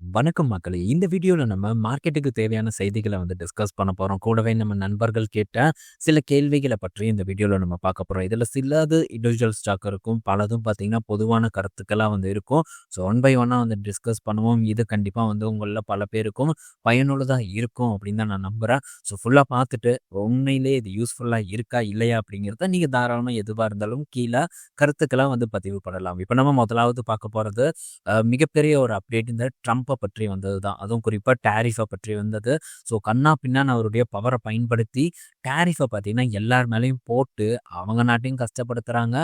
வணக்கம் மக்களே! இந்த வீடியோவில் நம்ம மார்க்கெட்டுக்கு தேவையான செய்திகளை வந்து டிஸ்கஸ் பண்ண போகிறோம் கூடவே நம்ம நண்பர்கள் கேட்ட சில கேள்விகளை பற்றி இந்த வீடியோவில் நம்ம பார்க்க போகிறோம் இதில் சிலது இண்டிவிஜுவல் ஸ்டாக் இருக்கும். பலதும் பார்த்திங்கன்னா பொதுவான கருத்துக்களாக வந்து இருக்கும். ஸோ ஒன் பை ஒன்னாக வந்து டிஸ்கஸ் பண்ணுவோம். இது கண்டிப்பாக வந்து உங்களில் பல பேருக்கும் பயனுள்ளதாக இருக்கும் அப்படின்னு தான் நான் நம்புகிறேன் ஸோ ஃபுல்லாக பார்த்துட்டு, உண்மையிலேயே இது யூஸ்ஃபுல்லாக இருக்கா? இல்லையா? அப்படிங்கிறத நீங்கள் தாராளமாக எதுவாக இருந்தாலும் கீழே கருத்துக்களாக வந்து பதிவு பண்ணலாம். இப்போ நம்ம முதலாவது பார்க்க போகிறது மிகப்பெரிய ஒரு அப்டேட் இந்த ட்ரம்ப் ட்ரம்ப்ப பற்றி வந்தது தான். அதுவும் குறிப்பாக டேரிஃபை பற்றி வந்தது. ஸோ கண்ணா பின்னான் அவருடைய பவரை பயன்படுத்தி டேரிஃபை பார்த்தீங்கன்னா, எல்லார் மேலேயும் போட்டு அவங்க நாட்டையும் கஷ்டப்படுத்துகிறாங்க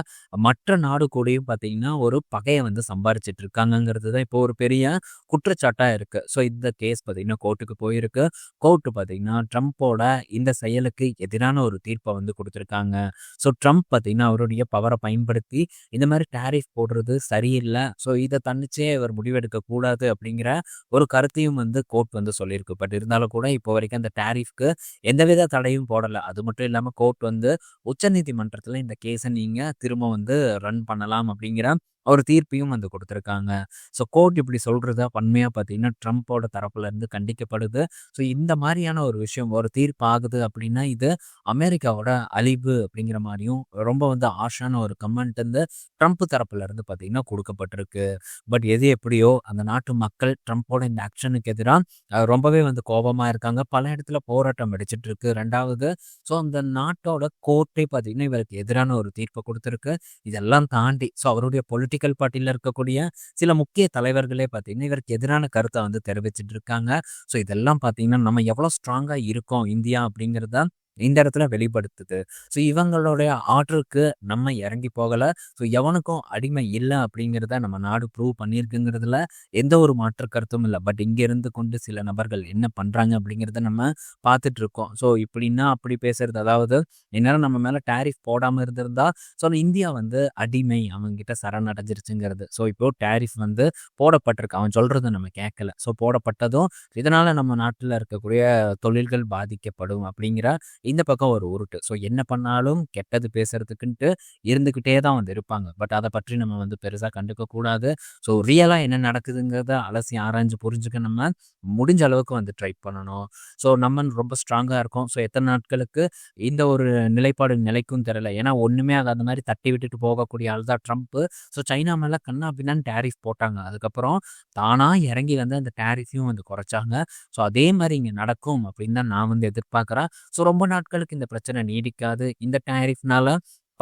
மற்ற நாடு கூடயும் பார்த்தீங்கன்னா, ஒரு பகையை வந்து சம்பாரிச்சிட்டு இருக்காங்கங்கிறது தான் இப்போ ஒரு பெரிய குற்றச்சாட்டாக இருக்குது ஸோ இந்த கேஸ் பார்த்தீங்கன்னா, கோர்ட்டுக்கு போயிருக்கு. கோர்ட்டு பார்த்தீங்கன்னா, ட்ரம்ப்போட இந்த செயலுக்கு எதிரான ஒரு தீர்ப்பை வந்து கொடுத்துருக்காங்க ஸோ ட்ரம்ப் பார்த்தீங்கன்னா, அவருடைய பவரை பயன்படுத்தி இந்த மாதிரி டேரிஃப் போடுறது சரியில்லை ஸோ இதை தன்னிச்சே இவர் முடிவெடுக்கக்கூடாது அப்படிங்கிற ஒரு கருத்தையும் வந்து கோர்ட் வந்து சொல்லியிருக்கு. பட் இருந்தாலும் கூட இப்போ வரைக்கும் அந்த டேரிஃப்க்கு எந்தவித தடையும் போடலை அது மட்டும் இல்லாமல் கோர்ட் வந்து உச்சநீதிமன்றத்தில் இந்த கேஸை நீங்கள் திரும்ப வந்து ரன் பண்ணலாம் அப்படிங்கிற ஒரு தீர்ப்பையும் வந்து கொடுத்துருக்காங்க ஸோ கோர்ட் இப்படி சொல்கிறத பன்மையாக பார்த்தீங்கன்னா, ட்ரம்ப்போட தரப்புலேருந்து கண்டிக்கப்படுது. ஸோ இந்த மாதிரியான ஒரு விஷயம் ஒரு தீர்ப்பு ஆகுது அப்படின்னா, இது அமெரிக்காவோட அழிவு அப்படிங்கிற மாதிரியும் ரொம்ப வந்து ஆஷான ஒரு கமெண்ட் வந்து ட்ரம்ப் தரப்புலேருந்து பார்த்தீங்கன்னா, கொடுக்கப்பட்டிருக்கு பட் எது எப்படியோ அந்த நாட்டு மக்கள் ட்ரம்ப்போட இந்த ஆக்ஷனுக்கு எதிராக ரொம்பவே வந்து கோபமாக இருக்காங்க. பல இடத்துல போராட்டம் அடிச்சிட்டு இருக்கு. ரெண்டாவது ஸோ அந்த நாட்டோட கோர்ட்டே பார்த்தீங்கன்னா, இவருக்கு எதிரான ஒரு தீர்ப்பை கொடுத்துருக்கு இதெல்லாம் தாண்டி ஸோ அவருடைய பொலிட்டிக்கல் பார்ட்டியில் இருக்கக்கூடிய சில முக்கிய தலைவர்களே பார்த்தீங்கன்னா, இவருக்கு எதிரான கருத்தை வந்து தெரிவிச்சுட்டு இருக்காங்க. ஸோ இதெல்லாம் பார்த்தீங்கன்னா, நம்ம எவ்வளோ ஸ்ட்ராங்காக இருக்கோம் இந்தியா அப்படிங்கிறத இந்த இடத்துல வெளிப்படுத்துது. ஸோ இவங்களுடைய ஆர்டருக்கு நம்ம இறங்கி போகலை ஸோ எவனுக்கும் அடிமை இல்லை அப்படிங்கிறத நம்ம நாடு ப்ரூவ் பண்ணியிருக்குங்கிறதுல எந்த ஒரு மாற்று கருத்தும் இல்லை பட் இங்கே இருந்து கொண்டு சில நபர்கள் என்ன பண்ணுறாங்க அப்படிங்கிறத நம்ம பார்த்துட்டு இருக்கோம். ஸோ இப்படின்னா அப்படி பேசுறது அதாவது இந்நேரம் நம்ம மேலே டேரிஃப் போடாமல் இருந்திருந்தா, ஸோ இந்தியா வந்து அடிமை அவன்கிட்ட சரணடைஞ்சிருச்சுங்கிறது. ஸோ இப்போ டேரிஃப் வந்து போடப்பட்டிருக்கு. அவன் சொல்கிறத நம்ம கேட்கல. ஸோ போடப்பட்டதும் இதனால் நம்ம நாட்டில் இருக்கக்கூடிய தொழில்கள் பாதிக்கப்படும் அப்படிங்கிற இந்த பக்கம் ஒரு உருட்டு. ஸோ என்ன பண்ணாலும் கெட்டது பேசுறதுக்குன்ட்டு இருந்துக்கிட்டே தான் வந்து இருப்பாங்க. பட் அதை பற்றி நம்ம வந்து பெருசாக கண்டுக்க கூடாது. ஸோ ரியலாக என்ன நடக்குதுங்கிறத அலசி ஆராய்ஞ்சு புரிஞ்சுக்க நம்ம முடிஞ்ச அளவுக்கு வந்து ட்ரை பண்ணணும். ஸோ நம்ம ரொம்ப ஸ்ட்ராங்காக இருக்கும் ஸோ எத்தனை நாட்களுக்கு இந்த ஒரு நிலைப்பாடு நிலைக்கும் தெரியல. ஏன்னா ஒன்றுமே அதை அந்த மாதிரி தட்டி விட்டுட்டு போகக்கூடிய ஆள் தான் ட்ரம்ப்பு ஸோ சைனா மேலே கன்னா பின்னான்னு டேரிஃப் போட்டாங்க. அதுக்கப்புறம் தானாக இறங்கி வந்து அந்த டேரிஃபையும் வந்து குறைச்சாங்க. ஸோ அதே மாதிரி இங்கே நடக்கும் அப்படின்னு தான் நான் வந்து எதிர்பார்க்குறேன் ஸோ ரொம்ப நாட்களுக்கு இந்த பிரச்சனை நீடிக்காது. இந்த டாரிஃப்னால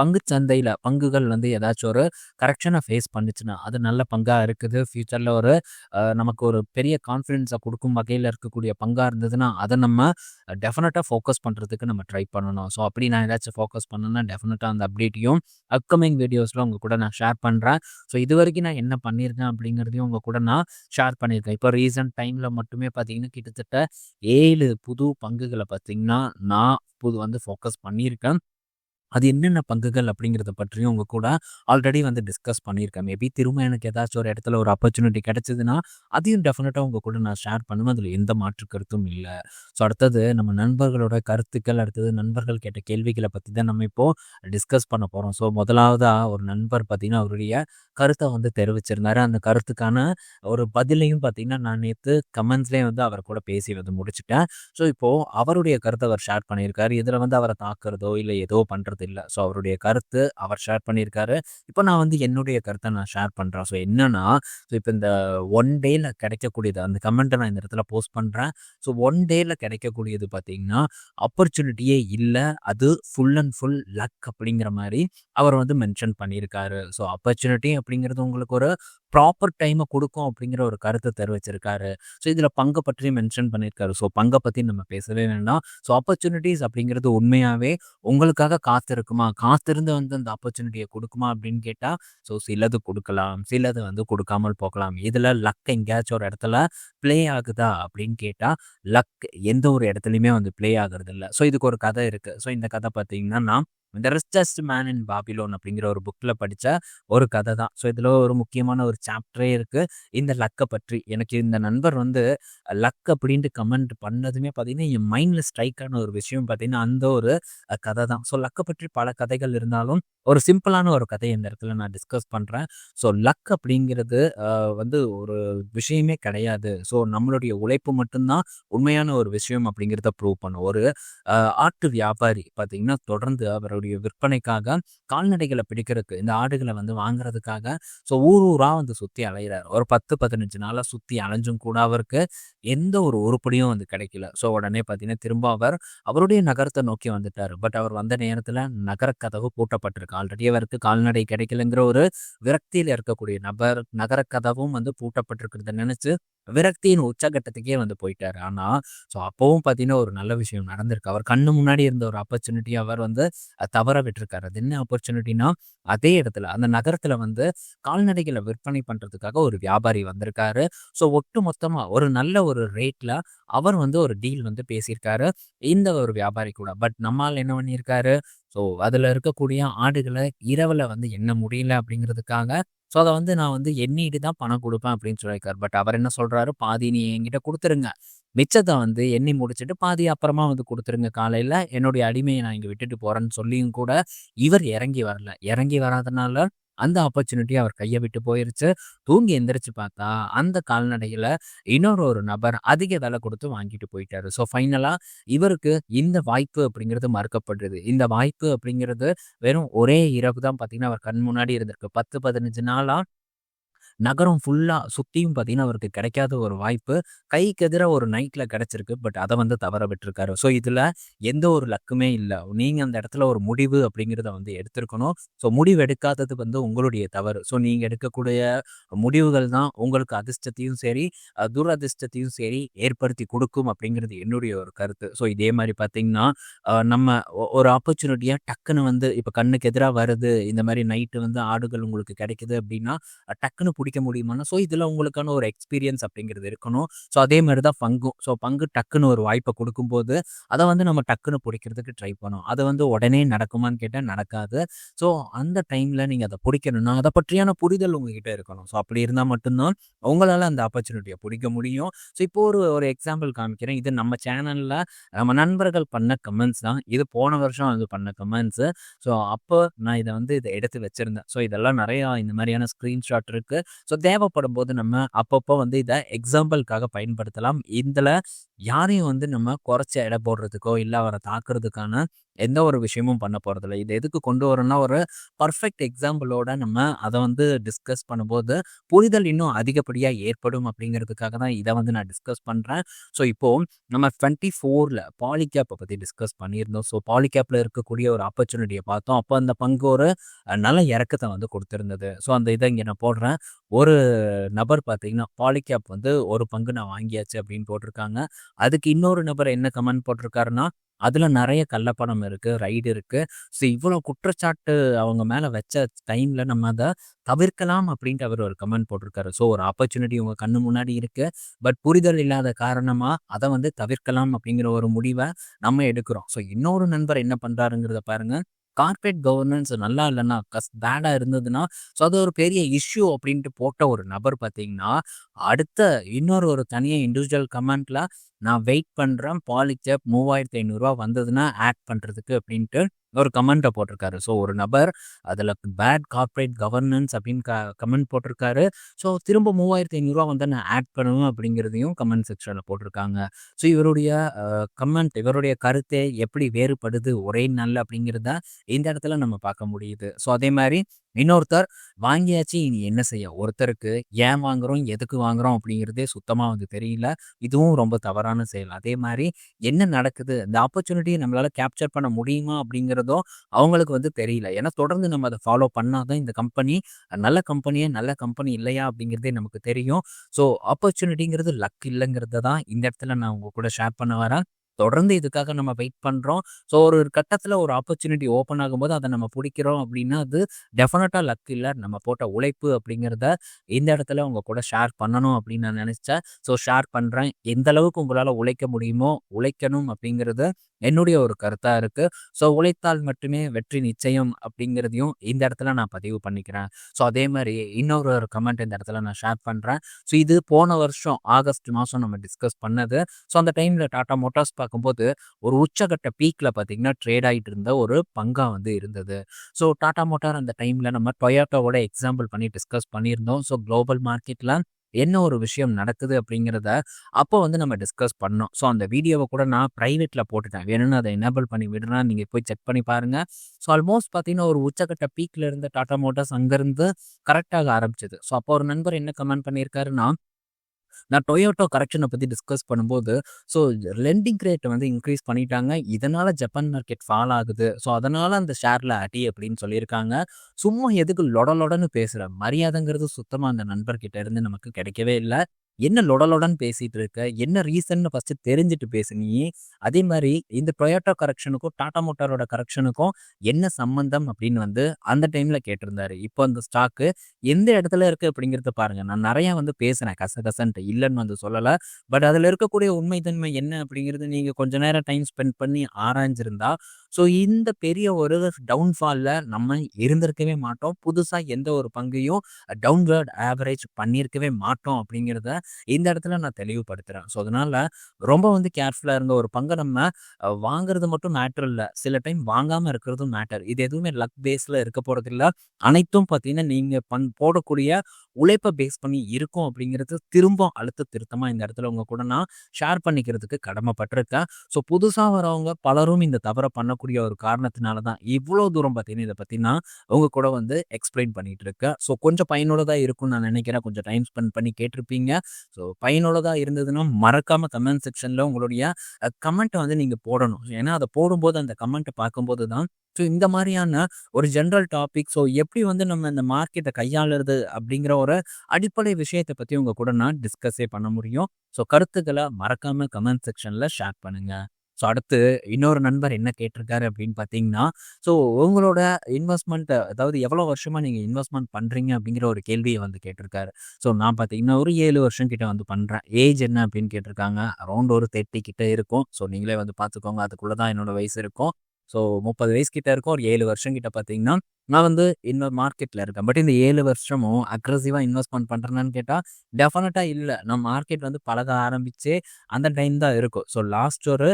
பங்குச் சந்தையில் பங்குகள் வந்து ஏதாச்சும் ஒரு கரெக்ஷனை ஃபேஸ் பண்ணுச்சுன்னா, அது நல்ல பங்காக இருக்குது. ஃப்யூச்சரில் ஒரு நமக்கு ஒரு பெரிய கான்ஃபிடென்ஸை கொடுக்கும் வகையில் இருக்கக்கூடிய பங்காக இருந்ததுன்னா, அதை நம்ம டெஃபினட்டாக ஃபோக்கஸ் பண்ணுறதுக்கு நம்ம ட்ரை பண்ணணும். ஸோ அப்படி நான் ஏதாச்சும் ஃபோக்கஸ் பண்ணேன்னா, டெஃபினட்டாக அந்த அப்டேட்டையும் அப்கமிங் வீடியோஸில் உங்கள் கூட நான் ஷேர் பண்ணுறேன் ஸோ இது வரைக்கும் நான் என்ன பண்ணியிருக்கேன் அப்படிங்கிறதையும் உங்கள் கூட நான் ஷேர் பண்ணியிருக்கேன். இப்போ ரீசன்ட் டைமில் மட்டுமே பார்த்தீங்கன்னா, கிட்டத்தட்ட ஏழு புது பங்குகளை பார்த்தீங்கன்னா, நான் புது வந்து ஃபோக்கஸ் பண்ணியிருக்கேன். அது என்னென்ன பங்குகள் அப்படிங்கிறத பற்றியும் உங்கள் கூட ஆல்ரெடி வந்து டிஸ்கஸ் பண்ணியிருக்கேன். மேபி திரும்ப எனக்கு ஏதாச்சும் ஒரு இடத்துல ஒரு ஆப்பர்ச்சுனிட்டி கிடைச்சதுன்னா, அதையும் டெஃபினட்டாக உங்கள் கூட நான் ஷேர் பண்ணுவேன். அதில் எந்த மாற்று கருத்தும் இல்லை ஸோ அடுத்தது நம்ம நண்பர்களோட கருத்துக்கள், அடுத்தது நண்பர்கள் கேட்ட கேள்விகளை பற்றி தான் நம்ம இப்போது டிஸ்கஸ் பண்ண போகிறோம் ஸோ முதலாவதாக ஒரு நண்பர் பார்த்திங்கன்னா அவருடைய கருத்தை வந்து தெரிவிச்சிருந்தாரு. அந்த கருத்துக்கான ஒரு பதிலையும் பார்த்தீங்கன்னா, நான் நேற்று கமெண்ட்ஸ்லேயே வந்து அவர் கூட பேசி வந்து முடிச்சுட்டேன். ஸோ இப்போது அவருடைய கருத்தை அவர் ஷேர் பண்ணியிருக்காரு. இதில் வந்து அவரை தாக்குறதோ, இல்லை ஏதோ பண்றது இல்லை ஸோ அவருடைய கருத்து அவர் ஷேர் பண்ணியிருக்காரு. இப்போ நான் வந்து என்னுடைய கருத்தை நான் ஷேர் பண்ணுறேன் ஸோ என்னன்னா, ஸோ இப்போ இந்த ஒன் டேயில் கிடைக்கக்கூடியது அந்த கமெண்ட்டை நான் இந்த இடத்துல போஸ்ட் பண்ணுறேன் ஸோ ஒன் டேயில் கிடைக்கக்கூடியது பார்த்தீங்கன்னா, ஆப்பர்ச்சுனிட்டியே இல்லை அது ஃபுல் அண்ட் ஃபுல் லக் அப்படிங்கிற மாதிரி அவர் வந்து மென்ஷன் பண்ணியிருக்காரு. ஸோ ஆப்பர்ச்சுனிட்டி அப்படிங்கிறது உங்களுக்கு ஒரு ப்ராப்பர் டைமை கொடுக்கும் அப்படிங்கிற ஒரு கருத்தை தெரிவிச்சிருக்காரு. ஸோ இதில் பங்கை பற்றியும் மென்ஷன் பண்ணியிருக்காரு. ஸோ பங்கை பற்றி நம்ம பேசவே வேண்டாம். ஸோ ஆப்பர்ச்சுனிட்டீஸ் அப்படிங்கிறது உண்மையாகவே உங்களுக்காக காத்திருக்குமா? காத்திருந்து வந்து அந்த ஆப்பர்ச்சுனிட்டியை கொடுக்குமா அப்படின்னு கேட்டால் ஸோ சிலது கொடுக்கலாம் சிலது வந்து கொடுக்காமல் போகலாம். இதில் லக் எங்கேயாச்சும் ஒரு இடத்துல ப்ளே ஆகுதா அப்படின்னு கேட்டால் லக் எந்த ஒரு இடத்துலையுமே வந்து ப்ளே ஆகுறதில்ல. ஸோ இதுக்கு ஒரு கதை இருக்குது ஸோ இந்த கதை பார்த்தீங்கன்னா, நான் the richest man in Babylon அப்படிங்கிற ஒரு புக்கில் படித்த ஒரு கதை தான். ஸோ இதில் ஒரு முக்கியமான ஒரு சாப்டரே இருக்குது இந்த லக்கை பற்றி. எனக்கு இந்த நண்பர் வந்து லக் அப்படின்ட்டு கமெண்ட் பண்ணதுமே பார்த்தீங்கன்னா என் மைண்டில் ஸ்ட்ரைக் ஆன ஒரு விஷயம் பார்த்தீங்கன்னா அந்த ஒரு கதை தான். ஸோ லக்கை பற்றி பல கதைகள் இருந்தாலும் ஒரு சிம்பிளான ஒரு கதையை இந்த இடத்துல நான் டிஸ்கஸ் பண்ணுறேன் ஸோ லக் அப்படிங்கிறது வந்து ஒரு விஷயமே கிடையாது. ஸோ நம்மளுடைய உழைப்பு மட்டும்தான் உண்மையான ஒரு விஷயம் அப்படிங்கிறத ப்ரூவ் பண்ணும். ஒரு ஆட்டு வியாபாரி பார்த்தீங்கன்னா தொடர்ந்து அவர் அவங்களுடைய விற்பனைக்காக கால்நடைகளை பிடிக்கிறதுக்கு இந்த ஆடுகளை வந்து வாங்குறதுக்காக ஸோ ஊர் ஊராக வந்து சுற்றி அலைகிறார் ஒரு பத்து பதினஞ்சு நாளாக சுற்றி அலைஞ்சும் கூட அவருக்கு எந்த ஒரு உருப்படியும் வந்து கிடைக்கல. ஸோ உடனே பார்த்தீங்கன்னா திரும்ப அவர் அவருடைய நகரத்தை நோக்கி வந்துட்டார். பட் அவர் வந்த நேரத்தில் நகர கதவு பூட்டப்பட்டிருக்கு. ஆல்ரெடி அவருக்கு கால்நடை கிடைக்கலங்கிற ஒரு விரக்தியில் இருக்கக்கூடிய நபர் நகர கதவும் வந்து பூட்டப்பட்டிருக்கிறத நினச்சி விரக்தியின் உச்சகட்டத்துக்கே வந்து போயிட்டாரு. ஆனா ஸோ அப்பவும் பார்த்தீங்கன்னா ஒரு நல்ல விஷயம் நடந்திருக்கு. அவர் கண்ணு முன்னாடி இருந்த ஒரு ஆப்பர்ச்சுனிட்டி அவர் வந்து தவற விட்டுருக்காரு. அது என்ன ஆப்பர்ச்சுனிட்டினா அதே இடத்துல அந்த நகரத்துல வந்து கால்நடைகளை விற்பனை பண்றதுக்காக ஒரு வியாபாரி வந்திருக்காரு. ஸோ ஒட்டு மொத்தமா ஒரு நல்ல ஒரு ரேட்ல அவர் வந்து ஒரு டீல் வந்து பேசியிருக்காரு. இந்த ஒரு வியாபாரி கூட. பட் நம்மால் என்ன பண்ணியிருக்காரு? ஸோ அதில் இருக்கக்கூடிய ஆடுகளை இரவில் வந்து என்ன முடியல அப்படிங்கிறதுக்காக ஸோ அதை வந்து நான் வந்து எண்ணிட்டு தான் பணம் கொடுப்பேன் அப்படின்னு சொல்லியிருக்காரு. பட் அவர் என்ன சொல்கிறாரு பாதி நீ என்கிட்ட கொடுத்துருங்க. மிச்சத்தை வந்து எண்ணி முடிச்சுட்டு பாதி அப்புறமா வந்து கொடுத்துருங்க. காலையில் என்னுடைய அடிமையை நான் இங்கே விட்டுட்டு போகிறேன்னு சொல்லியும் கூட இவர் இறங்கி வரல. இறங்கி வராதனால அந்த ஆப்பர்ச்சுனிட்டி அவர் கையை விட்டு போயிருச்சு. தூங்கி எந்திரிச்சு பார்த்தா அந்த கால்நடையில் இன்னொரு ஒரு நபர் அதிக விலை கொடுத்து வாங்கிட்டு போயிட்டாரு. ஸோ ஃபைனலாக இவருக்கு இந்த வாய்ப்பு அப்படிங்கிறது மறுக்கப்படுறது இந்த வாய்ப்பு அப்படிங்கிறது வெறும் ஒரே இரவு தான் பார்த்தீங்கன்னா அவர் கண் முன்னாடி இருந்திருக்கு. பத்து பதினஞ்சு நாளாக நகரம் ஃபுல்லாக சுற்றியும் பார்த்தீங்கன்னா அவருக்கு கிடைக்காத ஒரு வாய்ப்பு. கைக்கு எதிராக ஒரு நைட்டில் கிடச்சிருக்கு. பட் அதை வந்து தவற விட்டுருக்காரு. ஸோ இதில் எந்த ஒரு லக்குமே இல்லை. நீங்கள் அந்த இடத்துல ஒரு முடிவு அப்படிங்கிறத வந்து எடுத்திருக்கணும். ஸோ முடிவு எடுக்காதது வந்து உங்களுடைய தவறு. ஸோ நீங்கள் எடுக்கக்கூடிய முடிவுகள் தான் உங்களுக்கு அதிர்ஷ்டத்தையும் சரி துரதிர்ஷ்டத்தையும் சரி ஏற்படுத்தி கொடுக்கும் அப்படிங்கிறது என்னுடைய ஒரு கருத்து. ஸோ இதே மாதிரி பார்த்தீங்கன்னா நம்ம ஒரு ஆப்பர்ச்சுனிட்டியாக டக்குன்னு வந்து இப்போ கண்ணுக்கு எதிராக வருது. இந்த மாதிரி நைட்டு வந்து ஆடுகள் உங்களுக்கு கிடைக்குது அப்படின்னா டக்குன்னு பிடிக்க முடியுமானா ஸோ இதில் உங்களுக்கான ஒரு எக்ஸ்பீரியன்ஸ் அப்படிங்கிறது இருக்கணும். ஸோ அதே மாதிரி தான் பங்கும் ஸோ பங்கு டக்குன்னு ஒரு வாய்ப்பை கொடுக்கும்போது அதை வந்து நம்ம டக்குன்னு பிடிக்கிறதுக்கு ட்ரை பண்ணோம் அது வந்து உடனே நடக்குமான்னு கேட்டால் நடக்காது. ஸோ அந்த டைமில் நீங்கள் அதை பிடிக்கணும்னா அதை பற்றியான புரிதல் உங்ககிட்ட இருக்கணும். ஸோ அப்படி இருந்தால் மட்டும்தான் உங்களால் அந்த ஆப்பர்ச்சுனிட்டியை பிடிக்க முடியும். ஸோ இப்போ ஒரு ஒரு எக்ஸாம்பிள் காமிக்கிறேன். இது நம்ம சேனலில் நம்ம நண்பர்கள் பண்ண கமெண்ட்ஸ் தான். இது போன வருஷம் வந்து பண்ண கமெண்ட்ஸு ஸோ அப்போ நான் இதை வந்து இதை எடுத்து வச்சுருந்தேன். ஸோ இதெல்லாம் நிறையா இந்த மாதிரியான ஸ்க்ரீன்ஷாட் இருக்குது ஸோ தேவைப்படும் போது நம்ம அப்பப்போ வந்து இதை எக்ஸாம்பிளுக்காக பயன்படுத்தலாம். இதில் யாரையும் வந்து நம்ம குறைச்ச எடை போடுறதுக்கோ இல்லை அவரை தாக்குறதுக்கான எந்த ஒரு விஷயமும் பண்ண போகிறதில்ல இது எதுக்கு கொண்டு வரோம்னா ஒரு பர்ஃபெக்ட் எக்ஸாம்பிளோட நம்ம அதை வந்து டிஸ்கஸ் பண்ணும்போது புரிதல் இன்னும் அதிகப்படியாக ஏற்படும் அப்படிங்கிறதுக்காக தான் இதை வந்து நான் டிஸ்கஸ் பண்ணுறேன் ஸோ இப்போது நம்ம டுவெண்ட்டி ஃபோரில் பாலிகேப்பை பற்றி டிஸ்கஸ் பண்ணியிருந்தோம். ஸோ பாலிகேப்பில் இருக்கக்கூடிய ஒரு ஆப்பர்ச்சுனிட்டியை பார்த்தோம். அப்போ அந்த பங்கு ஒரு நல்ல இறக்கத்தை வந்து கொடுத்துருந்தது. ஸோ அந்த இதை இங்கே நான் போடுறேன். ஒரு நபர் பார்த்தீங்கன்னா பாலிகேப் வந்து ஒரு பங்கு நான் வாங்கியாச்சு அப்படின்னு போட்டிருக்காங்க. அதுக்கு இன்னொரு நபர் என்ன கமெண்ட் போட்டிருக்காருன்னா அதில் நிறைய கள்ளப்பணம் இருக்குது ரைடு இருக்குது ஸோ இவ்வளோ குற்றச்சாட்டு அவங்க மேலே வச்ச டைமில் நம்ம அதை தவிர்க்கலாம் அப்படின்ட்டு அவர் ஒரு கமெண்ட் போட்டிருக்காரு. ஸோ ஒரு ஆப்பர்ச்சுனிட்டி உங்கள் கண்ணு முன்னாடி இருக்குது பட் புரிதல் இல்லாத காரணமாக அதை வந்து தவிர்க்கலாம் அப்படிங்கிற ஒரு முடிவை நம்ம எடுக்கிறோம். ஸோ இன்னொரு நண்பர் என்ன பண்ணுறாருங்கிறத பாருங்கள் கார்பரேட் கவர்னன்ஸ் நல்லா இல்லைன்னா கஸ் பேடாக இருந்ததுன்னா ஸோ அது ஒரு பெரிய இஷ்யூ அப்படின்ட்டு போட்ட ஒரு நபர் பார்த்தீங்கன்னா அடுத்த இன்னொரு ஒரு தனியாக இண்டிவிஜுவல் கமெண்ட்டில் நான் வெயிட் பண்ணுறேன் பாலிச்சப் மூவாயிரத்தி ஐநூறுரூவா வந்ததுன்னா ஆட் பண்ணுறதுக்கு அப்படின்ட்டு ஒரு கமெண்ட்டை போட்டிருக்காரு. ஸோ ஒரு நபர் அதில் பேட் கார்ப்பரேட் கவர்னன்ஸ் அப்படின்னு க கமெண்ட் போட்டிருக்காரு. ஸோ திரும்ப மூவாயிரத்தி ஐநூறுரூவா வந்து நான் ஆட் பண்ணுவேன் அப்படிங்கிறதையும் கமெண்ட் செக்ஷனில் போட்டிருக்காங்க. ஸோ இவருடைய கமெண்ட் இவருடைய கருத்தை எப்படி வேறுபடுது ஒரே நல்ல அப்படிங்கிறத இந்த இடத்துல நம்ம பார்க்க முடியுது. ஸோ அதே மாதிரி இன்னொருத்தர் வாங்கியாச்சு இனி என்ன செய்ய? ஒருத்தருக்கு ஏன் வாங்குறோம்? எதுக்கு வாங்குறோம்? அப்படிங்கிறதே சுத்தமாக வந்து தெரியல. இதுவும் ரொம்ப தவறான செயல். அதே மாதிரி என்ன நடக்குது? இந்த ஆப்பர்ச்சுனிட்டியை நம்மளால கேப்சர் பண்ண முடியுமா? அப்படிங்கிறதும் அவங்களுக்கு வந்து தெரியல. ஏன்னா தொடர்ந்து நம்ம அதை ஃபாலோ பண்ணாதான் இந்த கம்பெனி நல்ல கம்பெனியே நல்ல கம்பெனி இல்லையா? அப்படிங்கிறதே நமக்கு தெரியும். ஸோ ஆப்பர்ச்சுனிட்டிங்கிறது லக் இல்லைங்கிறத தான் இந்த இடத்துல நான் உங்க கூட ஷேர் பண்ண வரேன். தொடர்ந்து இதுக்காக நம்ம வெயிட் பண்ணுறோம் ஸோ ஒரு கட்டத்தில் ஒரு ஆப்பர்ச்சுனிட்டி ஓப்பன் ஆகும்போது அதை நம்ம பிடிக்கிறோம் அப்படின்னா அது டெஃபினட்டாக லக் இல்லை. நம்ம போட்ட உழைப்பு அப்படிங்கிறத இந்த இடத்துல உங்கள் கூட ஷேர் பண்ணணும் அப்படின்னு நான் நினச்சேன். ஸோ ஷேர் பண்ணுறேன் எந்த அளவுக்கு உங்களால் உழைக்க முடியுமோ உழைக்கணும் அப்படிங்கிறத என்னுடைய ஒரு கருத்தாக இருக்குது ஸோ உழைத்தால் மட்டுமே வெற்றி நிச்சயம் அப்படிங்கிறதையும் இந்த இடத்துல நான் பதிவு பண்ணிக்கிறேன். ஸோ அதே மாதிரி இன்னொரு ஒரு கமெண்ட் இந்த இடத்துல நான் ஷேர் பண்ணுறேன் ஸோ இது போன வருஷம் ஆகஸ்ட் மாதம் நம்ம டிஸ்கஸ் பண்ணது. ஸோ அந்த டைமில் டாடா மோட்டார்ஸ் பார்க்கும்போது ஒரு உச்சகட்ட பீக்கில் பார்த்திங்கன்னா ட்ரேட் ஆகிட்டு இருந்த ஒரு பங்காக வந்து இருந்தது. ஸோ டாடா மோட்டார் அந்த டைமில் நம்ம டொயோட்டோவோட எக்ஸாம்பிள் பண்ணி டிஸ்கஸ் பண்ணியிருந்தோம். ஸோ குளோபல் மார்க்கெட்டில் என்ன ஒரு விஷயம் நடக்குது அப்படிங்கிறத அப்போ வந்து நம்ம டிஸ்கஸ் பண்ணோம். ஸோ அந்த வீடியோவை கூட நான் ப்ரைவேட்டில் போட்டுட்டேன். வேணும்னு அதை எனேபிள் பண்ணி விடுறேன். நீங்கள் போய் செக் பண்ணி பாருங்க. ஸோ ஆல்மோஸ்ட் பார்த்தீங்கன்னா, ஒரு உச்சக்கட்ட பீக்கில் இருந்த டாடா மோட்டார்ஸ் அங்கேருந்து கரெக்டாக ஆரம்பிச்சது. ஸோ அப்போ ஒரு நண்பர் என்ன கமெண்ட் பண்ணியிருக்காருன்னா, நான் டொயோட்டோ கரெக்ஷனை பற்றி டிஸ்கஸ் பண்ணும்போது, ஸோ லெண்டிங் ரேட் வந்து இன்க்ரீஸ் பண்ணிட்டாங்க. இதனால் ஜப்பான் மார்க்கெட் ஃபால் ஆகுது. ஸோ அதனால் அந்த ஷேரில் அடி அப்படின்னு சொல்லியிருக்காங்க. சும்மா எதுக்கு லொட லொடன்னு மரியாதைங்கிறது சுத்தமாக அந்த நண்பர்கிட்ட இருந்து நமக்கு கிடைக்கவே இல்லை என்ன லொட பேசிட்டு இருக்க? என்ன ரீசன்னு ஃபர்ஸ்ட் தெரிஞ்சுட்டு பேசு நீ. அதே மாதிரி இந்த டொயோட்டோ கரெக்ஷனுக்கும், டாடா மோட்டாரோட கரெக்ஷனுக்கும் என்ன சம்மந்தம் அப்படின்னு வந்து அந்த டைம்ல கேட்டிருந்தாரு. இப்போ அந்த ஸ்டாக்கு எந்த இடத்துல இருக்கு அப்படிங்கிறத பாருங்க. நான் நிறைய வந்து பேசினேன் கசகசன்ட்டு. இல்லைன்னு வந்து சொல்லல. பட் அதுல இருக்கக்கூடிய உண்மை தன்மை என்ன அப்படிங்கிறது நீங்க கொஞ்ச நேரம் டைம் ஸ்பெண்ட் பண்ணி ஆராய்ஞ்சிருந்தா, ஸோ இந்த பெரிய ஒரு டவுன்ஃபாலில் நம்ம இருந்திருக்கவே மாட்டோம். புதுசாக எந்த ஒரு பங்கையும் டவுன்வர்ட் ஆவரேஜ் பண்ணியிருக்கவே மாட்டோம் அப்படிங்கிறத இந்த இடத்துல நான் தெளிவுபடுத்துகிறேன் ஸோ அதனால் ரொம்ப வந்து கேர்ஃபுல்லாக இருங்க. ஒரு பங்கை நம்ம வாங்குறது மட்டும் மேட்டர் இல்லை சில டைம் வாங்காமல் இருக்கிறதும் மேட்டர். இது எதுவுமே லக் பேஸில் இருக்க போகிறதில்ல அனைத்தும் பார்த்தீங்கன்னா, நீங்கள் பண் போடக்கூடிய உழைப்பை பேஸ் பண்ணி இருக்கும் அப்படிங்கிறது திரும்ப அழுத்த திருத்தமாக இந்த இடத்துல உங்கள் கூட நான் ஷேர் பண்ணிக்கிறதுக்கு கடமைப்பட்டிருக்கேன். ஸோ புதுசாக வரவங்க பலரும் இந்த தவறை பண்ண சொல்லக்கூடிய ஒரு காரணத்தினால தான் இவ்வளோ தூரம் பார்த்தீங்கன்னா, இதை பற்றினா உங்கள் கூட வந்து எக்ஸ்பிளைன் பண்ணிகிட்டு இருக்கேன். ஸோ கொஞ்சம் பயனுள்ளதாக இருக்கும்னு நான் நினைக்கிறேன். கொஞ்சம் டைம் ஸ்பெண்ட் பண்ணி கேட்டிருப்பீங்க. ஸோ பயனுள்ளதாக இருந்ததுன்னா மறக்காம கமெண்ட் செக்ஷனில் உங்களுடைய கமெண்ட்டை வந்து நீங்கள் போடணும். ஏன்னா அதை போடும்போது அந்த கமெண்ட்டை பார்க்கும்போது தான் ஸோ இந்த மாதிரியான ஒரு ஜென்ரல் டாபிக் ஸோ எப்படி வந்து நம்ம இந்த மார்க்கெட்டை கையாளுறது அப்படிங்கிற ஒரு அடிப்படை விஷயத்தை பற்றி உங்கள் கூட நான் டிஸ்கஸே பண்ண முடியும். ஸோ கருத்துக்களை மறக்காமல் கமெண்ட் செக்ஷனில் ஷேர் பண்ணுங்கள் ஸோ அடுத்து இன்னொரு நண்பர் என்ன கேட்டிருக்காரு அப்படின்னு பார்த்தீங்கன்னா, ஸோ உங்களோட இன்வெஸ்ட்மெண்ட்டை அதாவது எவ்வளோ வருஷமாக நீங்கள் இன்வெஸ்ட்மெண்ட் பண்ணுறீங்க அப்படிங்கிற ஒரு கேள்வியை வந்து கேட்டிருக்காரு. ஸோ நான் பார்த்தீங்கன்னா, ஒரு ஏழு வருஷம் கிட்ட வந்து பண்ணுறேன் ஏஜ் என்ன அப்படின்னு கேட்டிருக்காங்க. அரௌண்ட் ஒரு 30 கிட்ட இருக்கும். ஸோ நீங்களே வந்து பார்த்துக்கோங்க. அதுக்குள்ளே தான் என்னோட வயசு இருக்கும். ஸோ 30 வயசு கிட்ட இருக்கும். ஒரு ஏழு வருஷம் கிட்ட பார்த்தீங்கன்னா, நான் வந்து இன்னொரு மார்க்கெட்ல இருக்கேன். பட் இந்த ஏழு வருஷமும் அக்ரஸிவாக இன்வெஸ்ட்மெண்ட் பண்ணுறேன்னு கேட்டால் டெஃபினட்டாக இல்லை நான் மார்க்கெட் வந்து பழக ஆரம்பிச்சே அந்த டைம் தான் இருக்கும். ஸோ லாஸ்ட் ஒரு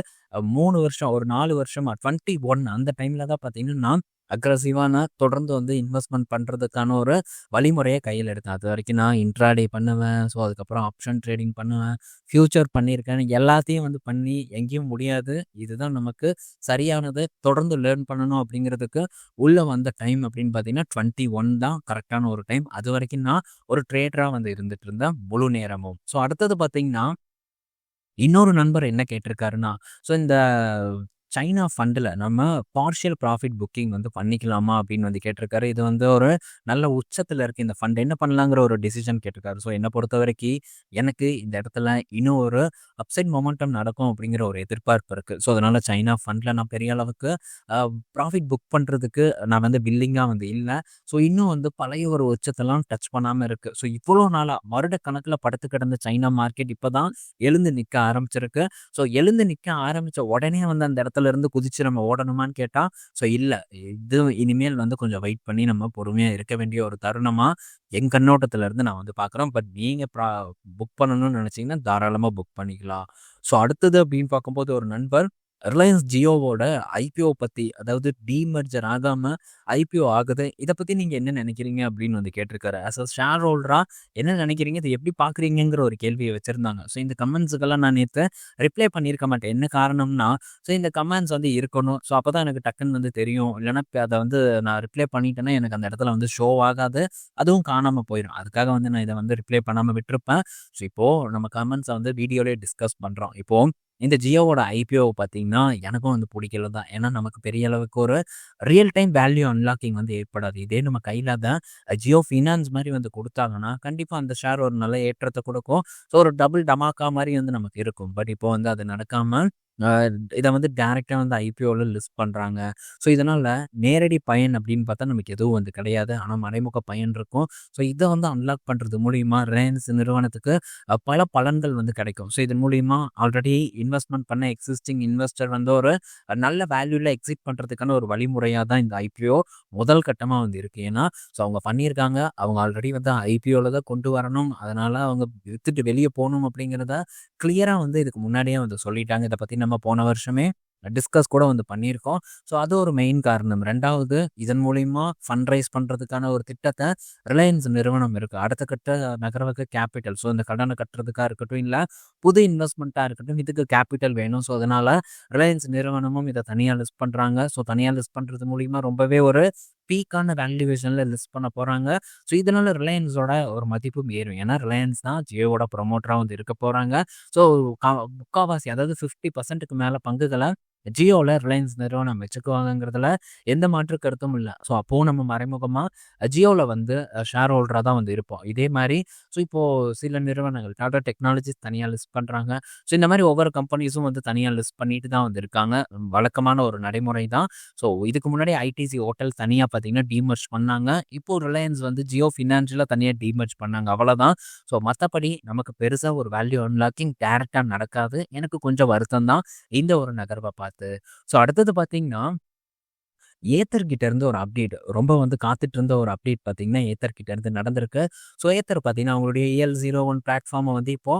மூணு வருஷம், ஒரு 4 வருஷமா 21 அந்த டைம்ல தான் பார்த்தீங்கன்னா, நான் அக்ரெசிவா தொடர்ந்து வந்து இன்வெஸ்ட்மெண்ட் பண்ணுறதுக்கான ஒரு வழிமுறையை கையில் எடுத்தேன். அது வரைக்கும் நான் இன்ட்ராடே பண்ணுவேன். ஸோ அதுக்கப்புறம் ஆப்ஷன் ட்ரேடிங் பண்ணுவேன். ஃப்யூச்சர் பண்ணியிருக்கேன். எல்லாத்தையும் வந்து பண்ணி எங்கேயும் முடியாது. இதுதான் நமக்கு சரியானது. தொடர்ந்து லேர்ன் பண்ணணும் அப்படிங்கிறதுக்கு உள்ளே வந்த டைம் அப்படின்னு பார்த்தீங்கன்னா, 21 தான் கரெக்டான ஒரு டைம். அது வரைக்கும் நான் ஒரு ட்ரேடராக வந்து இருந்துட்டு இருந்தேன் முழு நேரமும். ஸோ அடுத்தது பார்த்தீங்கன்னா இன்னொரு நண்பர் என்ன கேட்டிருக்காருன்னா, ஸோ இந்த சைனா ஃபண்டில் நம்ம பார்ஷியல் ப்ராஃபிட் புக்கிங் வந்து பண்ணிக்கலாமா அப்படின்னு வந்து கேட்டிருக்காரு. இது வந்து ஒரு நல்ல உச்சத்தில் இருக்குது இந்த ஃபண்ட். என்ன பண்ணலாங்கிற ஒரு டிசிஷன் கேட்டிருக்காரு. ஸோ என்னை பொறுத்த வரைக்கும் எனக்கு இந்த இடத்துல இன்னும் ஒரு அப்சைட் மொமெண்டம் நடக்கும் அப்படிங்கிற ஒரு எதிர்பார்ப்பு இருக்குது ஸோ அதனால் சைனா ஃபண்டில் நான் பெரிய அளவுக்கு ப்ராஃபிட் புக் பண்ணுறதுக்கு நான் வந்து பில்லிங்காக வந்து இல்லை ஸோ இன்னும் வந்து பழைய ஒரு உச்சத்தெல்லாம் டச் பண்ணாமல் இருக்குது ஸோ இவ்வளோ நாளாக வருட கணக்கில் படுத்து கிடந்த சைனா மார்க்கெட் இப்போ தான் எழுந்து நிற்க ஆரம்பிச்சிருக்கு. ஸோ எழுந்து நிற்க ஆரம்பித்த உடனே வந்து அந்த இடத்துல இருந்து குதிச்சு நம்ம ஓடணுமான்னு கேட்டா, ஸோ இல்லை இது இனிமேல் வந்து கொஞ்சம் வெயிட் பண்ணி நம்ம பொறுமையா இருக்க வேண்டிய ஒரு தருணமா என் கண்ணோட்டத்துல இருந்து நான் வந்து பார்க்குறேன். பட் நீங்க ப்ரா புக் பண்ணணும்னு நினைச்சீங்கன்னா, தாராளமா புக் பண்ணிக்கலாம். ஸோ அடுத்தது அப்படின்னு பார்க்கும்போது ஒரு நண்பர் ரிலையன்ஸ் ஜியோவோட ஐபிஓ பற்றி அதாவது டீமெர்ஜர் ஆகாமல் ஐபிஓ ஆகுது. இதை பற்றி நீங்கள் என்ன நினைக்கிறீங்க அப்படின்னு வந்து கேட்டிருக்காரு. ஆஸ் அ ஷேர் ஹோல்டராக என்ன நினைக்கிறீங்க? இதை எப்படி பார்க்குறீங்கங்கிற ஒரு கேள்வியை வச்சுருந்தாங்க ஸோ இந்த கமெண்ட்ஸுக்கெல்லாம் நான் நேற்று ரிப்ளை பண்ணியிருக்க மாட்டேன். என்ன காரணம்னா, ஸோ இந்த கமெண்ட்ஸ் வந்து இருக்கணும். ஸோ அப்போ தான் எனக்கு டக்குன்னு வந்து தெரியும். இல்லைனா அதை வந்து நான் ரிப்ளை பண்ணிட்டேன்னா, எனக்கு அந்த இடத்துல வந்து ஷோ ஆகாது. அதுவும் காணாமல் போயிடும் அதுக்காக வந்து நான் இதை வந்து ரிப்ளை பண்ணாமல் விட்டிருப்பேன். ஸோ இப்போது நம்ம கமெண்ட்ஸை வந்து வீடியோலேயே டிஸ்கஸ் பண்ணுறோம் இப்போது இந்த ஜியோவோட ஐபிஓ பார்த்தீங்கன்னா, எனக்கும் வந்து பிடிக்கல தான். ஏன்னா நமக்கு பெரிய அளவுக்கு ஒரு ரியல் டைம் வேல்யூ அன்லாக்கிங் வந்து ஏற்படாது. இதே நம்ம கையில தான் ஜியோ ஃபினான்ஸ் மாதிரி வந்து கொடுத்தாங்கன்னா கண்டிப்பாக அந்த ஷேர் ஒரு நல்ல ஏற்றத்தை கொடுக்கும் ஸோ ஒரு டபுள் டமாக்கா மாதிரி வந்து நமக்கு இருக்கும். பட் இப்போ வந்து அது நடக்காமல் இதை வந்து டேரெக்டாக வந்து ஐபிஓவில் லிஸ்ட் பண்ணுறாங்க ஸோ இதனால் நேரடி பயன் அப்படின்னு பார்த்தா நமக்கு எதுவும் வந்து கிடையாது. ஆனால் மறைமுக பயன் இருக்கும். ஸோ இதை வந்து அன்லாக் பண்ணுறது மூலிமா ரிலையன்ஸ் நிறுவனத்துக்கு பல பலன்கள் வந்து கிடைக்கும். ஸோ இதன் மூலிமா ஆல்ரெடி இன்வெஸ்ட்மெண்ட் பண்ண எக்ஸிஸ்டிங் இன்வெஸ்டர் வந்து ஒரு நல்ல வேல்யூவில் எக்ஸிட் பண்ணுறதுக்கான ஒரு வழிமுறையாக தான் இந்த ஐபிஓ முதல் கட்டமாக வந்து இருக்குது ஏன்னா, ஸோ அவங்க பண்ணியிருக்காங்க. அவங்க ஆல்ரெடி வந்து ஐபிஓவில் தான் கொண்டு வரணும். அதனால் அவங்க விற்றுட்டு வெளியே போகணும் அப்படிங்கிறத கிளியராக வந்து இதுக்கு முன்னாடியே வந்து சொல்லிட்டாங்க. இதை பற்றி நம்ம நம்ம போன வருஷமே டிஸ்கஸ் கூட வந்து பண்ணியிருக்கோம். ஸோ அது ஒரு மெயின் காரணம். ரெண்டாவது இதன் மூலயமா ஃபண்ட் ரைஸ் பண்ணுறதுக்கான ஒரு திட்டத்தை ரிலையன்ஸ் நிறுவனம் இருக்குது அடுத்த கட்ட நகரவக கேப்பிட்டல். ஸோ இந்த கடனை கட்டுறதுக்காக இருக்கட்டும், இல்லை புது இன்வெஸ்ட்மெண்ட்டாக இருக்கட்டும், இதுக்கு கேப்பிட்டல் வேணும். ஸோ அதனால் ரிலையன்ஸ் நிறுவனமும் இதை தனியாக லிஸ்ட் பண்ணுறாங்க ஸோ தனியாக லிஸ்ட் பண்ணுறது மூலிமா ரொம்பவே ஒரு பீக்கான வேல்யூவேஷனில் லிஸ்ட் பண்ண போகிறாங்க ஸோ இதனால் ரிலையன்ஸோட ஒரு மதிப்பும் ஏறும். ஏன்னா ரிலையன்ஸ் தான் ஜியோவோட ப்ரொமோட்டராக வந்து இருக்க போகிறாங்க ஸோ முக்காவாசி அதாவது ஃபிஃப்டி பர்சன்ட்டுக்கு மேலே பங்குகளை ஜியோவில் ரிலையன்ஸ் நிறுவனம் வச்சுக்குவாங்கங்கிறதுல எந்த மாற்று கருத்தும் இல்லை ஸோ அப்போது நம்ம மறைமுகமாக ஜியோவில் வந்து ஷேர் ஹோல்டராக தான் வந்து இருப்போம். இதே மாதிரி ஸோ இப்போது சில நிறுவனங்கள் டாடா டெக்னாலஜிஸ் தனியாக லிஸ்ட் பண்ணுறாங்க ஸோ இந்த மாதிரி ஒவ்வொரு கம்பெனிஸும் வந்து தனியாக லிஸ்ட் பண்ணிட்டு தான் வந்து இருக்காங்க. வழக்கமான ஒரு நடைமுறை தான். ஸோ இதுக்கு முன்னாடி ஐடிசி ஹோட்டல் தனியாக பார்த்தீங்கன்னா டீமெர்ஜ் பண்ணாங்க. இப்போது ரிலையன்ஸ் வந்து ஜியோ ஃபினான்ஷியலாக தனியாக டீமெர்ஜ் பண்ணாங்க. அவ்வளோதான் ஸோ மற்றபடி நமக்கு பெருசாக ஒரு வேல்யூ அன்லாக்கிங் டேரெக்டாக நடக்காது. எனக்கு கொஞ்சம் வருத்தம் தான் இந்த ஒரு நகர்வை பார்த்து. ஸோ அடுத்தது பார்த்தீங்கன்னா ஏத்தர் கிட்ட இருந்து ஒரு அப்டேட். ரொம்ப வந்து காத்துட்டு இருந்த ஒரு அப்டேட் பார்த்தீங்கன்னா, ஏத்தர் கிட்ட இருந்து நடந்திருக்கு. ஸோ ஏத்தர் பார்த்தீங்கன்னா, அவங்களுடைய எல் ஜீரோ ஒன் பிளாட்ஃபார்மை வந்து இப்போ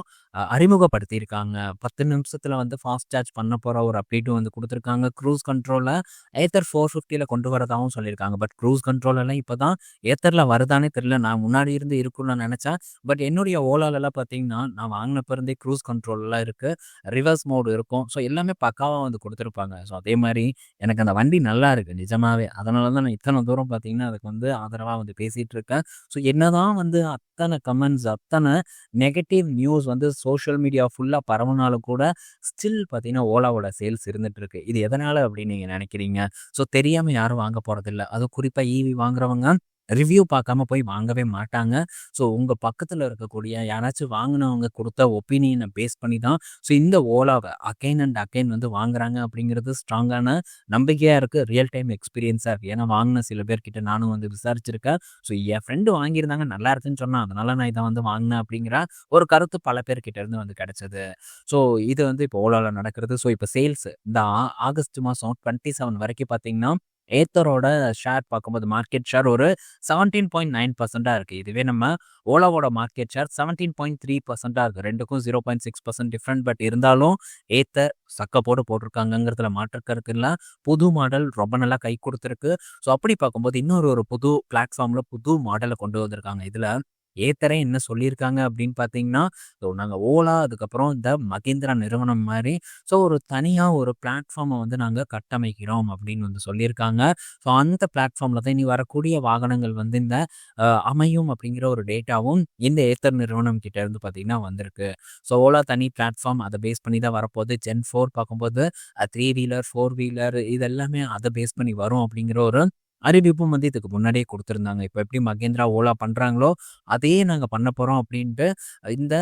அறிமுகப்படுத்தியிருக்காங்க. பத்து நிமிஷத்தில் வந்து ஃபாஸ்ட் சார்ஜ் பண்ண போகிற ஒரு அப்டேட்டும் வந்து கொடுத்துருக்காங்க க்ரூஸ் கண்ட்ரோலை ஏத்தர் 450ல கொண்டு வரதாகவும் சொல்லியிருக்காங்க. பட் க்ரூஸ் கண்ட்ரோலெல்லாம் இப்போ தான் ஏத்தரில் வருதான்னே தெரியல. நான் முன்னாடி இருந்து இருக்கும்னு நினச்சேன் பட் என்னுடைய ஓலாலெல்லாம் பார்த்தீங்கன்னா, நான் வாங்குனப்ப இருந்தே க்ரூஸ் கண்ட்ரோலெல்லாம் இருக்குது ரிவர்ஸ் மோடு இருக்கும். ஸோ எல்லாமே பக்காவாக வந்து கொடுத்துருப்பாங்க ஸோ அதே மாதிரி எனக்கு அந்த வண்டி நல்லா இருக்குது நிஜமாகவே அதனால தான் நான் இத்தனை தூரம் பார்த்தீங்கன்னா, அதுக்கு வந்து ஆதரவாக வந்து பேசிகிட்டு இருக்கேன். ஸோ என்னதான் வந்து அத்தனை கமெண்ட்ஸ், அத்தனை நெகட்டிவ் நியூஸ் வந்து சோஷியல் மீடியா ஃபுல்லாக பரவுனாலும் கூட, ஸ்டில் பார்த்தீங்கன்னா, ஓலாவோட சேல்ஸ் இருந்துட்டு இருக்கு. இது எதனால் அப்படின்னு நீங்கள் நினைக்கிறீங்க ஸோ தெரியாமல் யாரும் வாங்க போகிறதில்ல அதுவும் குறிப்பாக ஈவி வாங்குறவங்க ரிவ்யூ பார்க்காம போய் வாங்கவே மாட்டாங்க. ஸோ உங்கள் பக்கத்தில் இருக்கக்கூடிய யாராச்சும் வாங்கினவங்க கொடுத்த ஒப்பீனியனை பேஸ் பண்ணி தான் ஸோ இந்த ஓலாவை அகைன் அண்ட் அகைன் வந்து வாங்குறாங்க அப்படிங்கிறது ஸ்ட்ராங்கான நம்பிக்கையாக இருக்குது ரியல் டைம் எக்ஸ்பீரியன்ஸாக இருக்குது ஏன்னா வாங்கின சில பேர்கிட்ட நானும் வந்து விசாரிச்சிருக்கேன். ஸோ என் ஃப்ரெண்டு வாங்கியிருந்தாங்க நல்லா இருக்குன்னு சொன்னான். அதனால நான் இதை வந்து வாங்கினேன் அப்படிங்கிற ஒரு கருத்து பல பேர்கிட்ட இருந்து வந்து கிடைச்சது. ஸோ இது வந்து இப்போ ஓலாவில் நடக்கிறது. ஸோ இப்போ சேல்ஸ் இந்த ஆகஸ்ட் மாதம் டுவெண்ட்டி செவன் வரைக்கும் பார்த்தீங்கன்னா, ஏத்தரோட ஷேர் பார்க்கும்போது மார்க்கெட் ஷேர் ஒரு செவன்டீன் பாயிண்ட் நைன் பர்சென்ட்டாக இருக்குது இதுவே நம்ம ஓலாவோட market share seventeen point three பர்சென்ட்டாக இருக்குது ரெண்டுக்கும் zero point six percent different but இருந்தாலும் ஏத்தர் சக்க போட்டு போட்டிருக்காங்கிறதுல மாற்று புது மாடல் ரொம்ப நல்லா கை கொடுத்துருக்கு. ஸோ அப்படி பார்க்கும்போது இன்னொரு ஒரு புது பிளாட்ஃபார்மில் புது மாடலை கொண்டு வந்திருக்காங்க. இதில் ஏத்தரே என்ன சொல்லியிருக்காங்க அப்படின்னு பார்த்தீங்கன்னா, ஸோ ஓலா அதுக்கப்புறம் இந்த மகேந்திரா நிறுவனம் மாதிரி ஸோ ஒரு தனியாக ஒரு பிளாட்ஃபார்மை வந்து நாங்கள் கட்டமைக்கிறோம் அப்படின்னு வந்து சொல்லியிருக்காங்க. ஸோ அந்த பிளாட்ஃபார்மில் தான் இனி வரக்கூடிய வாகனங்கள் வந்து இந்த அமையும் அப்படிங்கிற ஒரு டேட்டாவும் இந்த ஏத்தர் நிறுவனம் கிட்ட இருந்து பார்த்தீங்கன்னா வந்திருக்கு. ஸோ ஓலா தனி பிளாட்ஃபார்ம் அதை பேஸ் பண்ணி தான் வரப்போது. ஜென் ஃபோர் பார்க்கும்போது த்ரீ வீலர், ஃபோர் வீலர் இதெல்லாமே அதை பேஸ் பண்ணி வரும் அப்படிங்கிற ஒரு அறிவிப்பும் வந்து இதுக்கு முன்னாடியே கொடுத்துருந்தாங்க இப்போ எப்படி மகேந்திரா, ஓலா பண்ணுறாங்களோ அதையே நாங்கள் பண்ண போகிறோம் அப்படின்ட்டு இந்த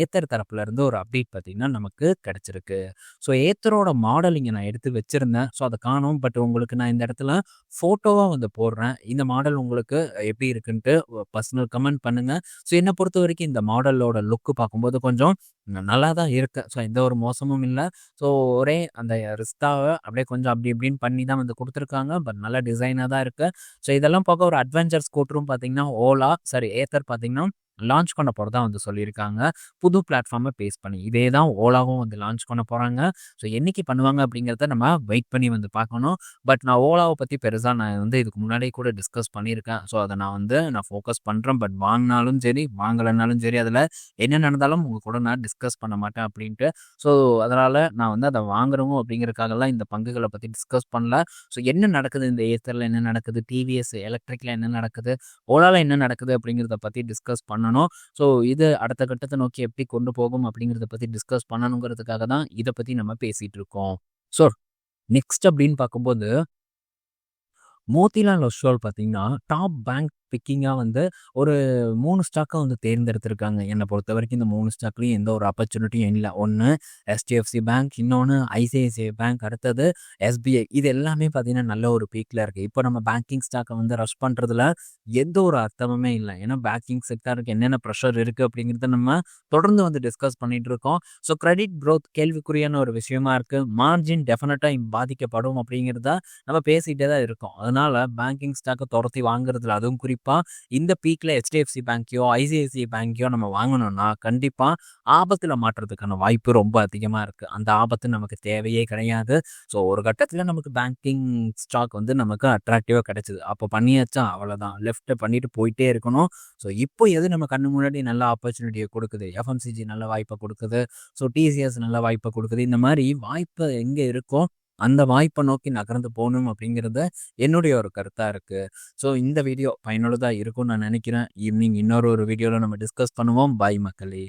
ஏத்தர் தரப்புலேருந்து ஒரு அப்டேட் பார்த்தீங்கன்னா, நமக்கு கிடச்சிருக்கு ஸோ ஏத்தரோட மாடல் இங்கே நான் எடுத்து வச்சுருந்தேன் ஸோ அதை காணும் பட் உங்களுக்கு நான் இந்த இடத்துல ஃபோட்டோவாக வந்து போடுறேன். இந்த மாடல் உங்களுக்கு எப்படி இருக்குன்ட்டு பர்சனல் கமெண்ட் பண்ணுங்க. ஸோ என்னை பொறுத்த வரைக்கும் இந்த மாடலோட லுக் பார்க்கும்போது கொஞ்சம் நல்லா தான் இருக்கு. ஸோ எந்த ஒரு மோசமும் இல்லை ஸோ ஒரே அந்த ரிஸ்தாவை அப்படியே கொஞ்சம் அப்படி இப்படின்னு பண்ணி தான் வந்து கொடுத்துருக்காங்க பட் நல்ல டிசைனாக தான் இருக்கு. ஸோ இதெல்லாம் போக ஒரு அட்வென்ச்சர் ஸ்கூட்டரும் பார்த்தீங்கன்னா, ஓலா சாரி ஏத்தர் பார்த்தீங்கன்னா, லான்ச் பண்ண போகிறதா வந்து சொல்லியிருக்காங்க. புது பிளாட்ஃபார்மை பேஸ் பண்ணி. இதே தான் ஓலாவும் வந்து லான்ச் பண்ண போகிறாங்க ஸோ என்னைக்கு பண்ணுவாங்க அப்படிங்கிறத நம்ம வெயிட் பண்ணி வந்து பார்க்கணும். பட் நான் ஓலாவை பற்றி பெருசாக நான் வந்து இதுக்கு முன்னாடியே கூட டிஸ்கஸ் பண்ணியிருக்கேன். ஸோ அதை நான் வந்து நான் ஃபோக்கஸ் பண்ணுறேன் பட் வாங்கினாலும் சரி, வாங்கலைனாலும் சரி, அதில் என்ன நடந்தாலும் உங்கள் கூட நான் டிஸ்கஸ் பண்ண மாட்டேன் அப்படின்ட்டு. ஸோ அதனால் நான் வந்து அதை வாங்கணும் அப்படிங்கிறதுக்காகலாம் இந்த பங்குகளை பற்றி டிஸ்கஸ் பண்ணல. ஸோ என்ன நடக்குது இந்த ஏத்தரில் என்ன நடக்குது? டிவிஎஸ் எலக்ட்ரிக்கில் என்ன நடக்குது? ஓலாவில் என்ன நடக்குது? அப்படிங்கிறத பற்றி டிஸ்கஸ் பண்ண பண்ணணும். ஸோ இது அடுத்த கட்டத்தை நோக்கி எப்படி கொண்டு போகும் அப்படிங்கிறத பத்தி டிஸ்கஸ் பண்ணணுங்கிறதுக்காக தான் இதை பத்தி நம்ம பேசிட்டு இருக்கோம். ஸோ நெக்ஸ்ட் அப்படின்னு பார்க்கும்போது மோத்திலால் ஒஸ்வால் பார்த்தீங்கன்னா, டாப் பேங்க் பிக்கிங்காக வந்து ஒரு மூணு ஸ்டாக்கை வந்து தேர்ந்தெடுத்திருக்காங்க. என்னை பொறுத்த வரைக்கும் இந்த மூணு ஸ்டாக்லேயும் எந்த ஒரு ஆப்பர்ச்சுனிட்டியும் இல்லை. ஒன்று எஸ்டிஎஃப்சி பேங்க் இன்னொன்று ஐசிஐசிஐ பேங்க் அடுத்தது எஸ்பிஐ இது எல்லாமே பார்த்தீங்கன்னா நல்ல ஒரு பீக்கில் இருக்குது இப்போ நம்ம பேங்கிங் ஸ்டாக்கை வந்து ரஷ் பண்ணுறதுல எந்த ஒரு அர்த்தமுமே இல்லை. ஏன்னா பேங்கிங் செக்டருக்கு என்னென்ன ப்ரெஷர் இருக்குது அப்படிங்கிறத நம்ம தொடர்ந்து வந்து டிஸ்கஸ் பண்ணிகிட்டு இருக்கோம். ஸோ கிரெடிட் க்ரோத் கேள்விக்குறியான ஒரு விஷயமா இருக்குது மார்ஜின் டெஃபினட்டாக பாதிக்கப்படும் அப்படிங்கிறத நம்ம பேசிகிட்டே தான் இருக்கோம். அதனால் பேங்கிங் ஸ்டாக்கை துரத்தி வாங்குறதுல அதுவும் குறிப்பாக இந்த பீக்கில் ஹெச்டிஎஃப்சி பேங்க்கையோ ஐசிஐசிஐ பேங்க்கையோ நம்ம வாங்கணும்னா கண்டிப்பாக ஆபத்தில் மாற்றுறதுக்கான வாய்ப்பு ரொம்ப அதிகமாக இருக்குது அந்த ஆபத்து நமக்கு தேவையே கிடையாது. ஸோ ஒரு கட்டத்தில் நமக்கு பேங்கிங் ஸ்டாக் வந்து நமக்கு அட்ராக்டிவாக கிடைச்சிது. அப்போ பண்ணியாச்சா? அவ்வளோதான் லெஃப்ட்டை பண்ணிட்டு போயிட்டே இருக்கணும். ஸோ இப்போ எது நம்ம கண்ணு முன்னாடி நல்ல ஆப்பர்ச்சுனிட்டியை கொடுக்குது? எஃப்எம்சிஜி நல்ல வாய்ப்பை கொடுக்குது. ஸோ டிசிஎஸ் நல்ல வாய்ப்பை கொடுக்குது. இந்த மாதிரி வாய்ப்பு எங்கே இருக்கோ அந்த வாய்ப்பை நோக்கி நகர்ந்து போகணும் அப்படிங்கிறத என்னுடைய ஒரு கருத்தாக இருக்குது ஸோ இந்த வீடியோ பயனுள்ளதாக இருக்கும்னு நான் நினைக்கிறேன். ஈவினிங் இன்னொரு ஒரு வீடியோவில் நம்ம டிஸ்கஸ் பண்ணுவோம். பாய் மக்களே.